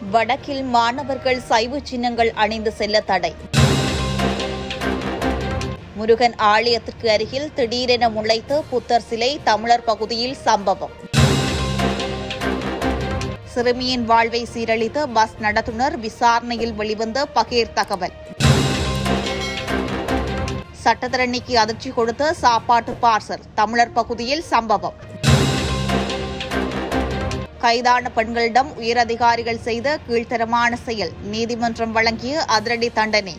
வடக்கில் மாணவர்கள் சைவ சின்னங்கள் அணிந்து செல்ல தடை. முருகன் ஆலயத்திற்கு அருகில் திடீரென முளைத்த புத்தர் சிலை தமிழர் பகுதியில் சம்பவம். சிறுமியின் வாழ்வை சீரழித்த பஸ் நடத்துனர் விசாரணையில் வெளிவந்த பகீர் தகவல். சட்டத்தரணிக்கு அதிர்ச்சி கொடுத்த சாப்பாட்டு பார்சல் தமிழர் பகுதியில் சம்பவம். கைதான பெண்களிடம் உயரதிகாரிகள் செய்த கீழ்த்தரமான செயல் நீதிமன்றம் வழங்கிய அதிரடி தண்டனை.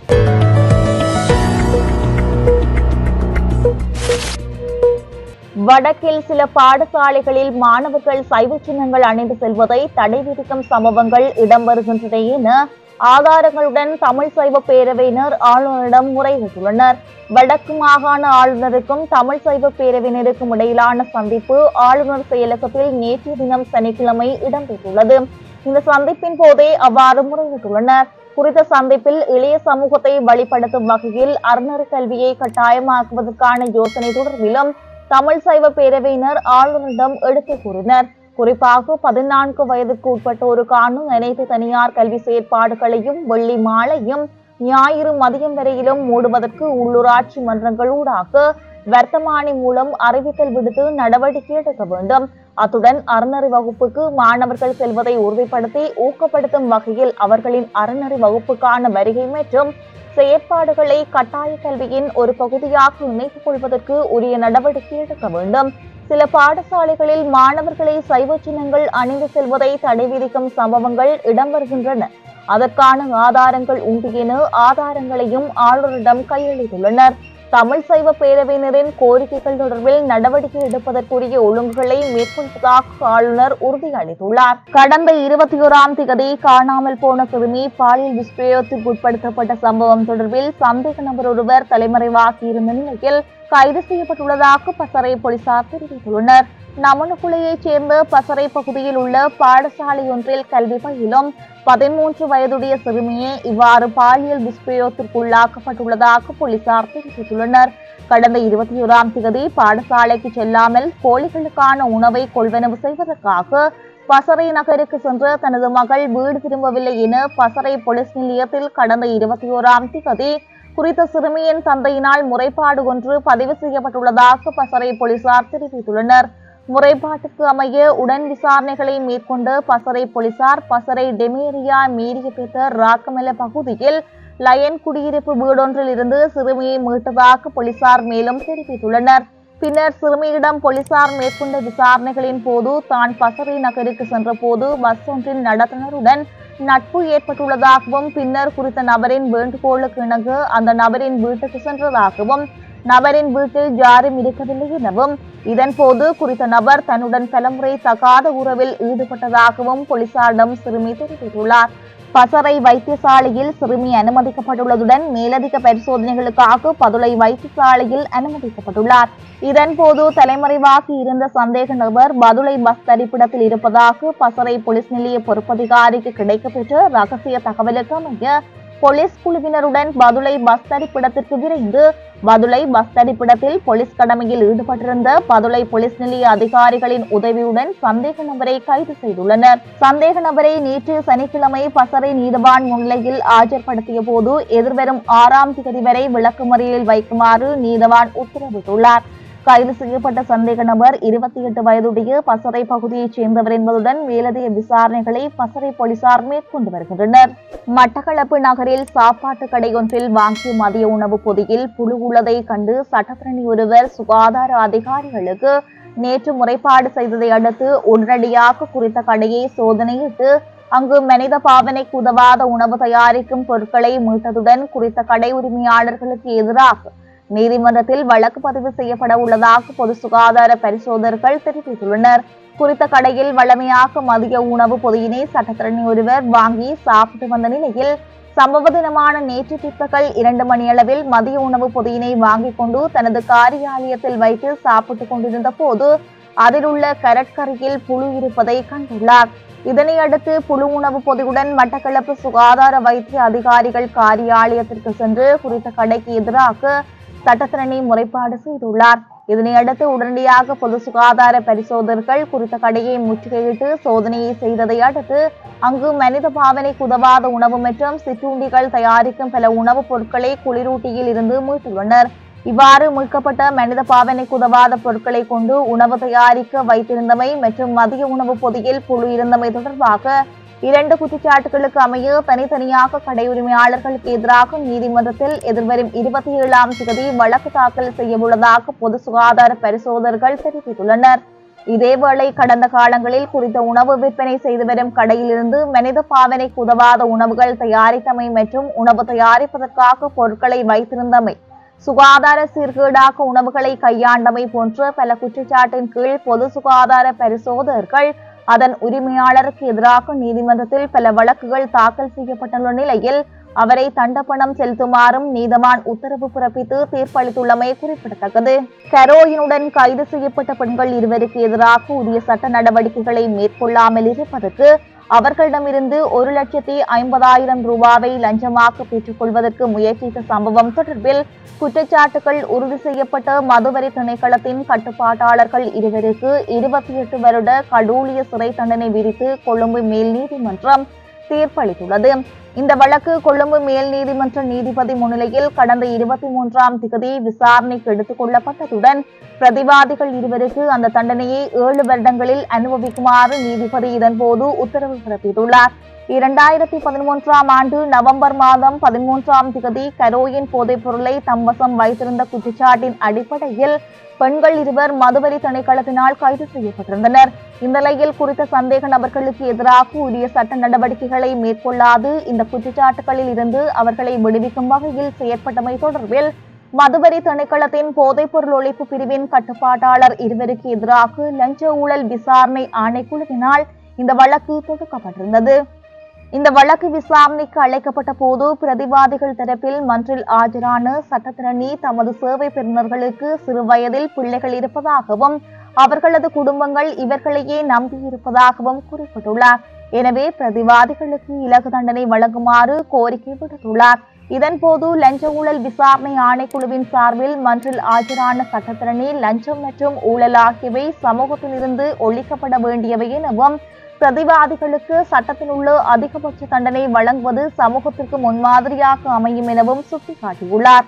வடக்கில் சில பாடசாலைகளில் மாணவர்கள் சைவ சின்னங்கள் அணிந்து செல்வதை தடை விதிக்கும் சம்பவங்கள் இடம்பெறுகின்றன என ஆதாரங்களுடன் தமிழ் சைவ பேரவையினர் ஆளுநரிடம் முறையிட்டுள்ளனர் வடக்கு மாகாண ஆளுநருக்கும் தமிழ் சைவ பேரவையினருக்கும் இடையிலான சந்திப்பு ஆளுநர் செயலகத்தில் நேற்று தினம் சனிக்கிழமை இடம்பெற்றுள்ளது. இந்த சந்திப்பின் போதே அவ்வாறு முறையிட்டுள்ளனர் குறித்த சந்திப்பில் இளைய சமூகத்தை வழிப்படுத்தும் வகையில் அறநெறி கல்வியை கட்டாயமாக்குவதற்கான யோசனை தொடர்பிலும் தமிழ் சைவ பேரவையினர் ஆளுநரிடம் எடுத்து கூறினர். குறிப்பாக பதினான்கு வயதுக்கு உட்பட்டோருக்கான அனைத்து தனியார் கல்வி செயற்பாடுகளையும் வெள்ளி மாலையும் ஞாயிறு மதியம் வரையிலும் மூடுவதற்கு உள்ளூராட்சி மன்றங்களூடாக வர்த்தமானி மூலம் அறிவித்தல் விடுத்து நடவடிக்கை எடுக்க வேண்டும். அத்துடன் அறநறி வகுப்புக்கு மாணவர்கள் செல்வதை உறுதிப்படுத்தி ஊக்கப்படுத்தும் வகையில் அவர்களின் அறநறி வகுப்புக்கான வருகை மற்றும் செயற்பாடுகளை கட்டாய கல்வியின் ஒரு பகுதியாக இணைத்துக் கொள்வதற்கு உரிய நடவடிக்கை எடுக்க வேண்டும். சில பாடசாலைகளில் மாணவர்களை சைவ சின்னங்கள் அணிந்து செல்வதை தடை விதிக்கும் சம்பவங்கள் இடம்பெறுகின்றன. அதற்கான ஆதாரங்கள் உண்டு என ஆதாரங்களையும் ஆளுநரிடம் கையளித்துள்ளனர். தமிழ் சைவ பேரவையினரின் கோரிக்கைகள் தொடர்பில் நடவடிக்கை எடுப்பதற்குரிய ஒழுங்குகளை மேற்கொள்வதாக ஆளுநர் உறுதியளித்துள்ளார். கடந்த இருபத்தி ஓராம் திகதி காணாமல் போன சிறுமி பாலியல் துஷ்பிரயோகத்துக்கு உட்படுத்தப்பட்ட சம்பவம் தொடர்பில் சந்தேக நபர் ஒருவர் தலைமறைவாகியிருந்த நிலையில் கைது செய்யப்பட்டுள்ளதாக பசறை போலீசார் தெரிவித்துள்ளனர். நமனுக்குலையைச் சேர்ந்த பசறை பகுதியில் உள்ள பாடசாலை ஒன்றில் கல்வி பயிலும் பதிமூன்று வயதுடைய சிறுமியே இவ்வாறு பாலியல் துஷ்பிரயோகத்திற்குள்ளாக்கப்பட்டுள்ளதாக போலீசார் தெரிவித்துள்ளனர். கடந்த இருபத்தி ஓராம் தேதி பாடசாலைக்கு செல்லாமல் கோழிகளுக்கான உணவை கொள்வனவு செய்வதற்காக பசறை நகருக்கு சென்று தனது மகள் வீடு திரும்பவில்லை என பசறை போலீஸ் நிலையத்தில் கடந்த இருபத்தி ஓராம் தேதி குறித்த சிறுமியின் தந்தையினால் முறைப்பாடு ஒன்று பதிவு செய்யப்பட்டுள்ளதாக பசறை போலீசார் தெரிவித்துள்ளனர். முறைப்பாட்டுக்கு அமைய உடன் விசாரணைகளை மேற்கொண்ட பசறை போலீசார் பசறை டெமேரியா மீரியபேத்த ராக்கமெல பகுதியில் லயன் குடியிருப்பு வீடொன்றில் இருந்து சிறுமியை மீட்டதாக போலீசார் மேலும் தெரிவித்துள்ளனர். பின்னர் சிறுமியிடம் போலீசார் மேற்கொண்ட விசாரணைகளின் போது தான் பசறை நகருக்கு சென்ற போது பஸ் ஒன்றின் நடத்துனருடன் நட்பு ஏற்பட்டுள்ளதாகவும் பின்னர் குறித்த நபரின் வேண்டுகோளுக்கு இணங்க அந்த நபரின் வீட்டுக்கு சென்றதாகவும் நபரின் வீட்டில் யாரும் இருக்கவில்லை எனவும் இதன்போது குறித்த நபர் தன்னுடன் பலமுறை தகாத உறவில் ஈடுபட்டதாகவும் போலீசாரிடம் சிறுமி தெரிவித்துள்ளார். பசறை வைத்தியசாலையில் சிறுமி அனுமதிக்கப்பட்டுள்ளதுடன் மேலதிக பரிசோதனைகளுக்காக பதுளை வைத்தியசாலையில் அனுமதிக்கப்பட்டுள்ளார். இதன்போது தலைமறைவாகி இருந்த சந்தேக நபர் பதுளை பஸ் தரிப்பிடத்தில் இருப்பதாக பசறை போலீஸ் நிலைய பொறுப்பதிகாரிக்கு கிடைக்கப்பெற்ற ரகசிய தகவலுக்கு அமைய போலீஸ் குழுவினருடன் பதுளை பஸ் தரிப்பிடத்திற்கு விரைந்து பதுளை பஸ் தரிப்பிடத்தில் போலீஸ் கடமையில் ஈடுபட்டிருந்த பதுளை போலீஸ் நிலைய அதிகாரிகளின் உதவியுடன் சந்தேக நபரை கைது செய்துள்ளனர். சந்தேக நபரை நேற்று சனிக்கிழமை பசறை நீதவான் முன்னிலையில் ஆஜர்படுத்திய போது எதிர்வரும் ஆறாம் தேதி வரை விளக்குமறியலில் வைக்குமாறு நீதவான் உத்தரவிட்டுள்ளார். கைது செய்யப்பட்ட சந்தேக நபர் இருபத்தி எட்டு வயதுடைய பசறை பகுதியைச் சேர்ந்தவர் என்பதுடன் மேலதிக விசாரணைகளை பசறை போலீசார் மேற்கொண்டு வருகின்றனர். மட்டக்களப்பு நகரில் சாப்பாட்டு கடையொன்றில் வாங்கிய மதிய உணவு பொதியில் புழு உள்ளதை கண்டு சட்டப்பிரணி ஒருவர் சுகாதார அதிகாரிகளுக்கு நேற்று முறைப்பாடு செய்ததை அடுத்து உடனடியாக குறித்த கடையை சோதனையிட்டு அங்கு மனித பாவனைக்கு உதவாத உணவு தயாரிக்கும் பொருட்களை மீட்டதுடன் குறித்த கடை உரிமையாளர்களுக்கு எதிராக நீதிமன்றத்தில் வழக்கு பதிவு செய்யப்பட உள்ளதாக பொது சுகாதார பரிசோதகர்கள் தெரிவித்துள்ளனர். குறித்த கடையில் வழமையாக மதிய உணவு பொதியினை சட்டத்திரணி ஒருவர் வாங்கி சாப்பிட்டு வந்த நிலையில் சம்பவ தினமான நேற்று பிற்பகல் இரண்டு மணியளவில் மதிய உணவு பொதியினை வாங்கிக் கொண்டு தனது காரியாலயத்தில் வைத்து சாப்பிட்டுக் கொண்டிருந்த போது அதில் உள்ள கரட்கரையில் புழு இருப்பதை கண்டுள்ளார். இதனை அடுத்து புழு உணவு பொதியுடன் மட்டக்களப்பு சுகாதார வைத்திய அதிகாரிகள் காரியாலயத்திற்கு சென்று குறித்த கடைக்கு எதிராக சட்டத்திரணி முறைப்பாடு செய்துள்ளார். இதனையடுத்து உடனடியாக பொது சுகாதார பரிசோதகர்கள் குறித்த கடையை முற்றுகையிட்டு சோதனையை செய்ததை அடுத்து அங்கு மனித பாவனைக்கு உதவாத உணவு மற்றும் சிற்றுண்டிகள் தயாரிக்கும் பல உணவுப் பொருட்களை குளிரூட்டியில் இருந்து மீட்டுள்ளனர். இவ்வாறு மீட்கப்பட்ட மனித பாவனைக்கு உதவாத பொருட்களை கொண்டு உணவு தயாரிக்க வைத்திருந்தமை மற்றும் மதிய உணவு பொதியில் புழு இருந்தமை தொடர்பாக இரண்டு குற்றச்சாட்டுகளுக்கு அமைய தனித்தனியாக கடை உரிமையாளர்களுக்கு எதிராக நீதிமன்றத்தில் எதிர்வரும் இருபத்தி ஏழாம் தேதி வழக்கு தாக்கல் செய்யவுள்ளதாக பொது சுகாதார பரிசோதகர்கள் தெரிவித்துள்ளனர். இதேவேளை கடந்த காலங்களில் குறித்த உணவு விற்பனை செய்து வரும் கடையிலிருந்து மனித பாவனைக்கு உதவாத உணவுகள் தயாரித்தமை மற்றும் உணவு தயாரிப்பதற்காக பொருட்களை வைத்திருந்தமை சுகாதார சீர்கேடாக உணவுகளை கையாண்டமை போன்ற பல குற்றச்சாட்டின் கீழ் பொது சுகாதார பரிசோதகர்கள் அதன் உரிமையாளருக்கு எதிராக நீதிமன்றத்தில் பல வழக்குகள் தாக்கல் செய்யப்பட்டுள்ள நிலையில் அவரை தண்டப்பணம் செலுத்துமாறும் நீதவான் உத்தரவு பிறப்பித்து தீர்ப்பளித்துள்ளமை குறிப்பிடத்தக்கது. கரோயினுடன் கைது செய்யப்பட்ட பெண்கள் இருவருக்கு எதிராக உரிய சட்ட நடவடிக்கைகளை மேற்கொள்ளாமல் இருப்பதற்கு அவர்களிடமிருந்து ஒரு லட்சத்தி ஐம்பதாயிரம் ரூபாவை லஞ்சமாக பெற்றுக்கொள்வதற்கு முயற்சித்த சம்பவம் தொடர்பில் குற்றச்சாட்டுகள் உறுதி செய்யப்பட்ட மதுவரி திணைக்களத்தின் கட்டுப்பாட்டாளர்கள் இருவருக்கு இருபத்தி எட்டு வருட கடூழிய சிறை தண்டனை விதித்து கொழும்பு மேல் நீதிமன்றம் தீர்ப்பளித்துள்ளது. இந்த வழக்கு கொழும்பு மேல் நீதிமன்ற நீதிபதி முன்னிலையில் கடந்த இருபத்தி மூன்றாம் திகதி விசாரணைக்கு எடுத்துக் கொள்ளப்பட்டதுடன் பிரதிவாதிகள் இருவருக்கு அந்த தண்டனையை ஏழு வருடங்களில் அனுபவிக்குமாறு நீதிபதி இதன்போது உத்தரவு பிறப்பித்துள்ளார். இரண்டாயிரத்தி பதிமூன்றாம் ஆண்டு நவம்பர் மாதம் பதிமூன்றாம் திகதி கரோயின் போதைப் பொருளை தம் வசம் வைத்திருந்த குற்றச்சாட்டின் அடிப்படையில் பெண்கள் இருவர் மதுவரி திணைக்களத்தினால் கைது செய்யப்பட்டிருந்தனர். இந்த நிலையில் குறித்த சந்தேக நபர்களுக்கு எதிராக உரிய சட்ட நடவடிக்கைகளை மேற்கொள்ளாது இந்த குற்றச்சாட்டுகளில் இருந்து அவர்களை விடுவிக்கும் வகையில் செயற்பட்டமை தொடர்பில் மதுவரி திணைக்களத்தின் போதைப்பொருள் ஒழிப்பு பிரிவின் கட்டுப்பாட்டாளர் இருவருக்கு எதிராக லஞ்ச ஊழல் விசாரணை ஆணைக்குழுவினால் இந்த வழக்கு தொடுக்கப்பட்டிருந்தது. இந்த வழக்கு விசாரணைக்கு அழைக்கப்பட்ட போது பிரதிவாதிகள் தரப்பில் மன்றில் ஆஜரான சட்டத்திரணி தமது சேவை பெறுநர்களுக்கு சிறு வயதில் பிள்ளைகள் இருப்பதாகவும் அவர்களது குடும்பங்கள் இவர்களையே நம்பியிருப்பதாகவும் குறிப்பிட்டுள்ளார். எனவே பிரதிவாதிகளுக்கு இலகு தண்டனை வழங்குமாறு கோரிக்கை விடுத்துள்ளார். இதன்போது லஞ்ச ஊழல் விசாரணை ஆணைக்குழுவின் சார்பில் மன்றில் ஆஜரான சட்டத்திரணி லஞ்சம் மற்றும் ஊழல் ஆகியவை சமூகத்திலிருந்து ஒழிக்கப்பட வேண்டியவை எனவும் பிரதிவாதிகளுக்கு சட்டத்தில் உள்ள அதிகபட்ச தண்டனை வழங்குவது சமூகத்திற்கு முன்மாதிரியாக அமையும் எனவும் சுட்டிக்காட்டியுள்ளார்.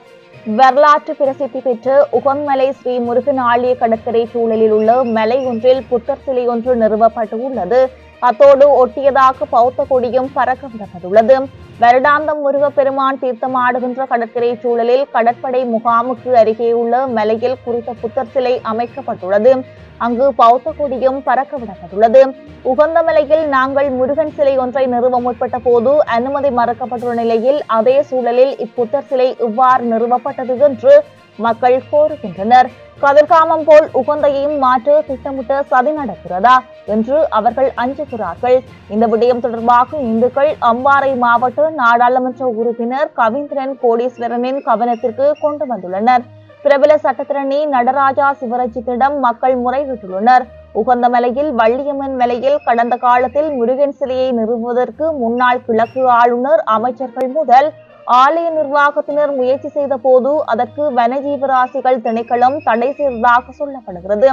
வரலாற்று பிரசித்தி பெற்ற உகன்மலை ஸ்ரீ முருகன் ஆலய கடற்கரை சூழலில் உள்ள மலை ஒன்றில் புத்தர் சிலை ஒன்று நிறுவப்பட்டு உள்ளது. அத்தோடு ஒட்டியதாக பௌத்த கொடியும் பறக்க விடப்பட்டுள்ளது வருடாந்தம் முருகப்பெருமான் தீர்த்தமாடுகின்ற கடற்கரை சூழலில் கடற்படை முகாமுக்கு அருகே உள்ள மலையில் குறித்த புத்தர் சிலை அமைக்கப்பட்டுள்ளது. அங்கு பௌத்த கொடியும் பறக்க விடப்பட்டுள்ளது. உகந்த மலையில் நாங்கள் முருகன் சிலை ஒன்றை நிறுவ முற்பட்ட போது அனுமதி மறுக்கப்பட்டுள்ள நிலையில் அதே சூழலில் இப்புத்தர் சிலை இவ்வாறு நிறுவப்பட்டது என்று மக்கள் கோருகின்றனர். கதிர்காமம் போல் உகந்தையும் மாற்ற திட்டமிட்ட சதி நடக்கிறதா என்று அவர்கள் அஞ்சுகிறார்கள். இந்த விடயம் தொடர்பாக இந்துக்கள் அம்பாறை மாவட்ட நாடாளுமன்ற உறுப்பினர் கவிந்திரன் கோடீஸ்வரனின் கவனத்திற்கு கொண்டு வந்துள்ளனர். பிரபல சட்டத்திரணி நடராஜா சிவரஜித்திடம் மக்கள் முறையிட்டுள்ளனர் உகந்த மலையில் வள்ளியம்மன் மலையில் கடந்த காலத்தில் முருகன் சிலையை நிறுவுவதற்கு முன்னாள் கிழக்கு ஆளுநர் அமைச்சர்கள் முதல் ஆலய நிர்வாகத்தினர் முயற்சி செய்த போது அதற்கு வனஜீவராசிகள் திணைக்களம் தடை செய்ததாக சொல்லப்படுகிறது.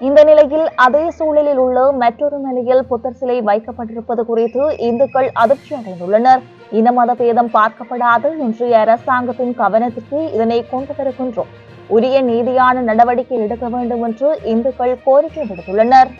இந்த நிலையில் அதே சூழலில் உள்ள மற்றொரு நிலையில் புத்தர் சிலை வைக்கப்பட்டிருப்பது குறித்து இந்துக்கள் அதிர்ச்சி அடைந்துள்ளனர். இன மத பேதம் பார்க்கப்படாது இன்றைய அரசாங்கத்தின் கவனத்திற்கு இதனை கொண்டு வருகின்றோம். உரிய நீதியான நடவடிக்கை எடுக்க வேண்டும் என்று இந்துக்கள் கோரிக்கை விடுத்துள்ளனர்.